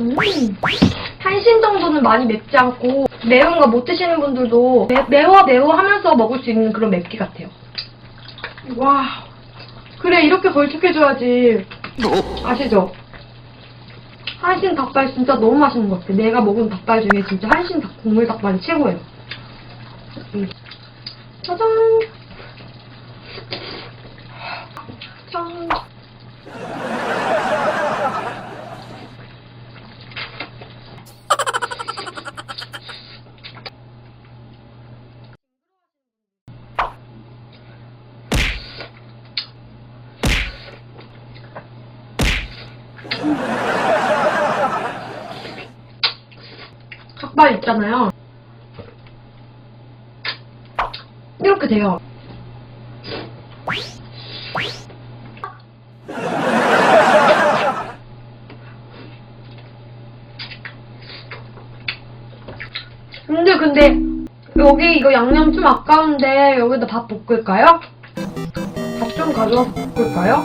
음. 한신 정도는 많이 맵지 않고 매운 거 못 드시는 분들도 매, 매워 매워 하면서 먹을 수 있는 그런 맵기 같아요. 와 그래 이렇게 걸쭉해줘야지 아시죠? 한신 닭발 진짜 너무 맛있는 것 같아. 내가 먹은 닭발 중에 진짜 한신 닭, 국물 닭발이 최고예요. 음. 짜잔! 닭발 있잖아요. 이렇게 돼요. 근데 근데 여기 이거 양념 좀 아까운데 여기다 밥 볶을까요? 밥 좀 가져와서 볶을까요?